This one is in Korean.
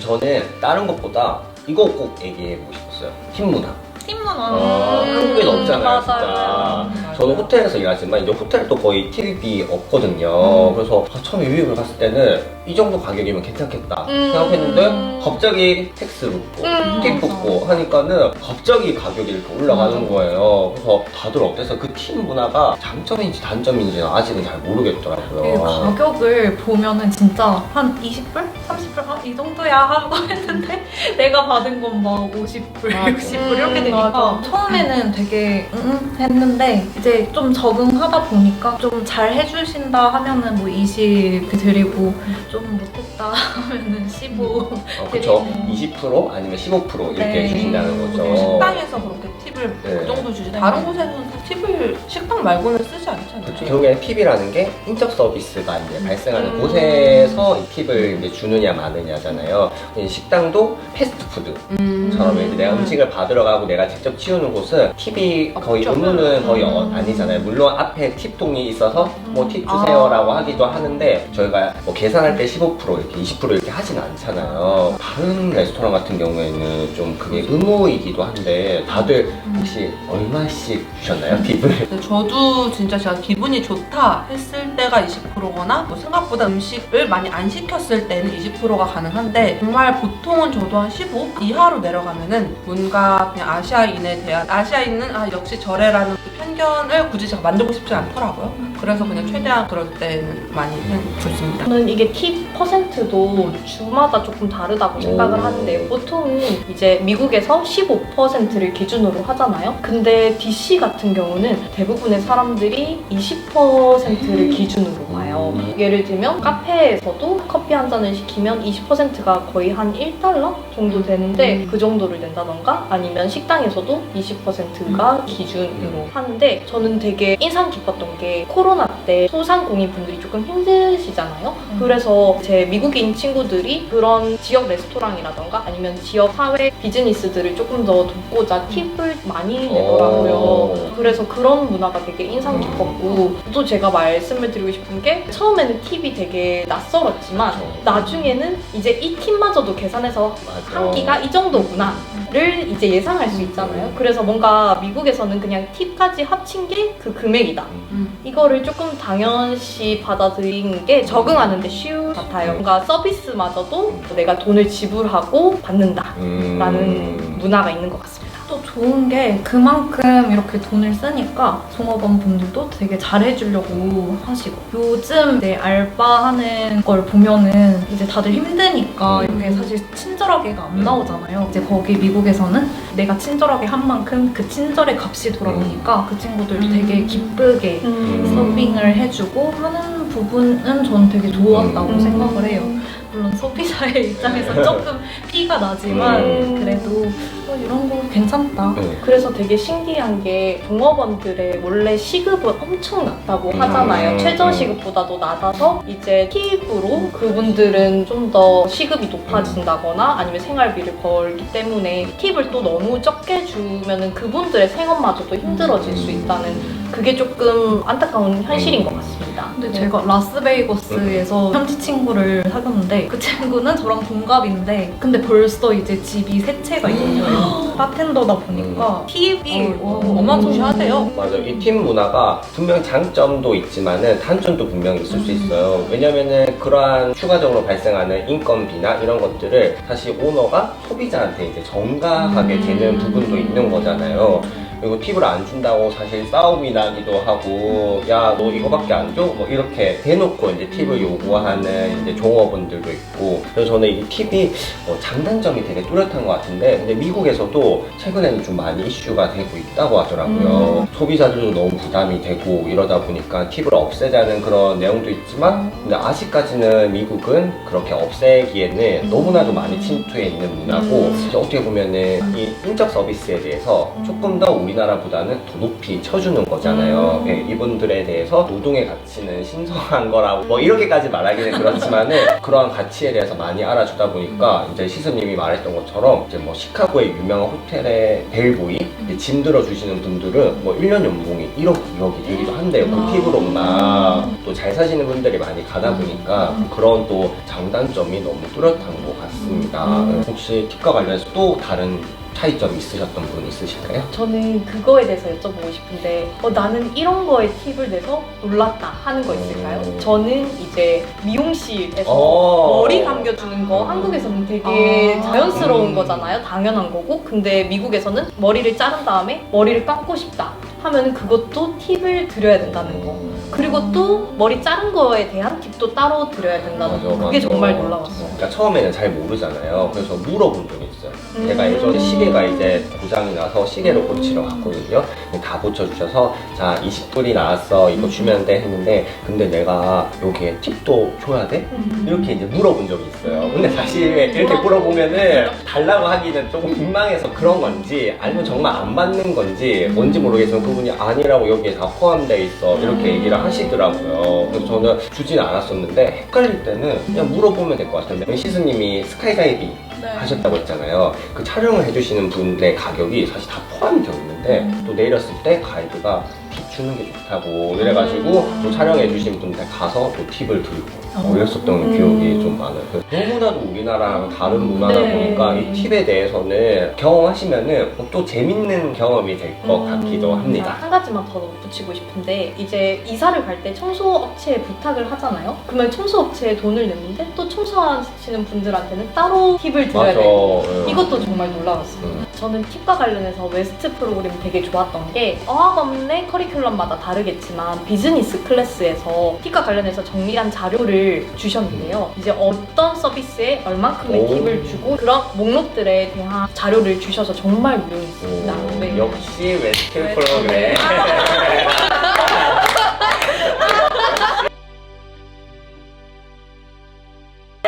저는 다른 것보다 이거 꼭 얘기해보고 싶었어요. 팀 문화. 팀문화. 어, 음, 한국에는 없잖아요, 맞아요. 진짜. 음, 저는 호텔에서 일하지만 이제 호텔도 거의 팁이 없거든요. 음. 그래서 아, 처음에 유입을 갔을 때는 이 정도 가격이면 괜찮겠다 음. 생각했는데 갑자기 텍스 붙고 음, 팁. 붙고 하니까는 갑자기 가격이 이렇게 올라가는. 거예요. 그래서 다들 어때서 그 팀 문화가 장점인지 단점인지는 아직은 잘이 모르겠더라고요. 가격을 보면은 진짜 한 20불? 30불? 아, 이 정도야 하고 했는데 내가 받은 건 막 50불, 맞아. 60불 이렇게 음, 되니까 맞아. 처음에는 되게 응, 응 했는데 이제 좀 적응하다 보니까 좀 잘 해주신다 하면은 뭐 20 드리고 좀 못했다 하면은 15 어, 그쵸. 드리는 20% 아니면 15% 이렇게 네. 주신다는 거죠. 보통 식당에서 그렇게 팁을 네. 그 정도 주지 네. 다른 곳에서는 팁을 식당 말고는 쓰지 않잖아요. 그렇죠. 결국에는 팁이라는 게 인적 서비스가 이제 발생하는 음. 곳에서 이 팁을 이제 주느냐 마느냐잖아요. 이 식당도 패스트푸드처럼 음. 이제 내가 음식을 받으러 가고 내가 직접 치우는 곳은 팁이 거의 없죠. 의무는 거의 어- 음. 아니잖아요. 물론 앞에 팁통이 있어서 뭐팁 아. 주세요라고 하기도 하는데 저희가 뭐 계산할 때 15% 이렇게 20% 이렇게 하진 않잖아요. 다른 레스토랑 같은 경우에는 좀 그게 의무이기도 한데 다들 혹시 얼마씩 주셨나요 팁을? 근데 저도 진짜 제가 기분이 좋다 했을 때가 20%거나 뭐 생각보다 음식을 많이 안 시켰을 때는 20%가 가능한데 정말 보통은 저도 한 15 이하로 내려가면은 뭔가 그냥 아시아인에 대한 아시아인은 아 역시 저래라는 그 편견을 굳이 제가 만들고 싶지 않더라고요. 그래서 그냥 최대한 그럴 때는 많이 그냥 줬습니다. 저는 이게 팁 퍼센트도 주마다 조금 다르다고 생각을 오. 하는데 보통은 이제 미국에서 15%를 기준으로 하잖아요. 근데 DC 같은 경우는 대부분의 사람들이 20%를 기준으로 음. 예를 들면 카페에서도 커피 한 잔을 시키면 20%가 거의 한 1달러 정도 되는데 그 정도를 낸다던가 아니면 식당에서도 20%가 기준으로 하는데 저는 되게 인상 깊었던 게 코로나 때 소상공인 분들이 조금 힘드시잖아요. 음. 그래서 제 미국인 친구들이 그런 지역 레스토랑이라던가 아니면 지역 사회 비즈니스들을 조금 더 돕고자 팁을 많이 내더라고요. 오. 그래서 그런 문화가 되게 인상 음. 깊었고 또 제가 말씀을 드리고 싶은 게 처음에는 팁이 되게 낯설었지만 그쵸. 나중에는 이제 이 팁마저도 계산해서 맞아. 한 끼가 이 정도구나를 이제 예상할 수 있잖아요. 그래서 뭔가 미국에서는 그냥 팁까지 합친 게 그 금액이다. 음. 이거를 조금 당연시 받아들이는 게 적응하는 데 쉬울 것 같아요. 뭔가 서비스마저도 내가 돈을 지불하고 받는다라는 음. 문화가 있는 것 같습니다. 또 좋은 게 그만큼 이렇게 돈을 쓰니까 종업원 분들도 되게 잘해주려고 하시고 요즘 이제 알바하는 걸 보면은 이제 다들 힘드니까 음. 이렇게 사실 친절하게가 안 나오잖아요. 이제 거기 미국에서는 내가 친절하게 한 만큼 그 친절의 값이 돌아오니까 그 친구들도 음. 되게 기쁘게 음. 서빙을 해주고 하는 부분은 전 되게 좋았다고 음. 생각을 해요. 물론 소비자의 입장에서 조금 피가 나지만 음. 그래도 어, 이런 거 괜찮다. 네. 그래서 되게 신기한 게 종업원들의 원래 시급은 엄청 낮다고 음. 하잖아요. 최저 시급보다도 낮아서 이제 팁으로 그분들은 좀 더 시급이 높아진다거나 아니면 생활비를 벌기 때문에 팁을 또 너무 적게 주면은 그분들의 생업마저도 힘들어질 수 있다는 그게 조금 안타까운 현실인 것 같습니다. 근데 네. 제가 라스베이거스에서 현지 친구를 사귀었는데 그 친구는 저랑 동갑인데 근데 벌써 이제 집이 세 채가 있는 거예요. 바텐더다 보니까 팁이 어, 와, 어마무시하대요. 맞아. 이팀 문화가 분명 장점도 있지만은 단점도 분명히 있을 수 있어요. 왜냐면은 그러한 추가적으로 발생하는 인건비나 이런 것들을 사실 오너가 소비자한테 이제 정가하게 음. 되는 부분도 있는 거잖아요. 그리고 팁을 안 준다고 사실 싸움이 나기도 하고 야 너 이거밖에 안 줘? 뭐 이렇게 대놓고 이제 팁을 요구하는 이제 종업원들도 있고. 그래서 저는 이 팁이 어, 장단점이 되게 뚜렷한 것 같은데 근데 미국에서도 최근에는 좀 많이 이슈가 되고 있다고 하더라고요. 소비자들도 너무 부담이 되고 이러다 보니까 팁을 없애자는 그런 내용도 있지만 근데 아직까지는 미국은 그렇게 없애기에는 너무나도 많이 침투해 있는 문화고 이제 어떻게 보면은 이 인적 서비스에 대해서 조금 더 우리나라보다는 더 높이 쳐주는 거잖아요. 예, 이분들에 대해서 노동의 가치는 신성한 거라고 뭐 이렇게까지 말하기는 그렇지만은 그러한 가치에 대해서 많이 알아주다 보니까 이제 시스님이 말했던 것처럼 이제 뭐 시카고의 유명한 호텔의 벨보이 이제 짐 들어주시는 분들은 뭐 1년 연봉이 1억, 2억이 되기도 한대요. 그 팁으로만 또 잘 사시는 분들이 많이 가다 보니까 그런 또 장단점이 너무 뚜렷한 것 같습니다. 있습니다. 음. 혹시 팁과 관련해서 또 다른 차이점 있으셨던 분 있으실까요? 저는 그거에 대해서 여쭤보고 싶은데 어, 나는 이런 거에 팁을 내서 놀랐다 하는 거 있을까요? 음. 저는 이제 미용실에서 어. 머리 감겨주는 거 한국에서는 되게 아. 자연스러운 음. 거잖아요. 당연한 거고. 근데 미국에서는 머리를 자른 다음에 머리를 감고 싶다 하면은 그것도 팁을 드려야 된다는 거. 그리고 또 머리 자른 거에 대한 팁도 따로 드려야 된다는 거. 맞아, 그게 맞아. 정말 놀라웠어요. 그러니까 처음에는 잘 모르잖아요. 그래서 물어본 적이 있어요. 음. 제가 예전에 시계가 이제 고장이 나서 시계를 고치러 갔거든요. 다 고쳐주셔서 자 20불이 나왔어 이거 주면 돼 했는데 근데 내가 여기에 팁도 줘야 돼? 이렇게 이제 물어본 적이 있어요. 근데 사실 이렇게 물어보면은 달라고 하기는 조금 민망해서 그런 건지 아니면 정말 안 맞는 건지 뭔지 모르겠지만 그분이 아니라고 여기에 다 포함되어 있어 이렇게 얘기를 하시더라고요. 그래서 저는 주진 않았었는데 헷갈릴 때는 그냥 물어보면 될 것 같은데 시스님이 스카이다이빙 네. 하셨다고 했잖아요. 그 촬영을 해주시는 분의 가격이 사실 다 포함이 되어 있는데 음. 또 내렸을 때 가이드가 팁 주는 게 좋다고 이래가지고 음. 또 촬영해주신 분들 가서 또 팁을 드리고 뭐 어. 이랬었던 음. 기억이 좀 많아요. 그래서 너무나도 우리나라랑 다른 문화다 네. 보니까 이 팁에 대해서는 경험하시면은 또 재밌는 경험이 될 것 음. 같기도 합니다. 한 가지만 더 붙이고 싶은데 이제 이사를 갈 때 청소 업체에 부탁을 하잖아요. 그러면 청소 업체에 돈을 냈는데 또 청소하시는 분들한테는 따로 팁을 드려야 맞아. 되고 예. 이것도 정말 놀라웠어요. 음. 저는 팁과 관련해서 웨스트 프로그램이 되게 좋았던 게 어학원의 커리큘럼마다 다르겠지만 비즈니스 클래스에서 팁과 관련해서 정리한 자료를 주셨는데요. 이제 어떤 서비스에 얼만큼의 오. 팁을 주고 그런 목록들에 대한 자료를 주셔서 정말 유용했습니다. 오, 네. 역시 웨스트 프로그램. 프로그램.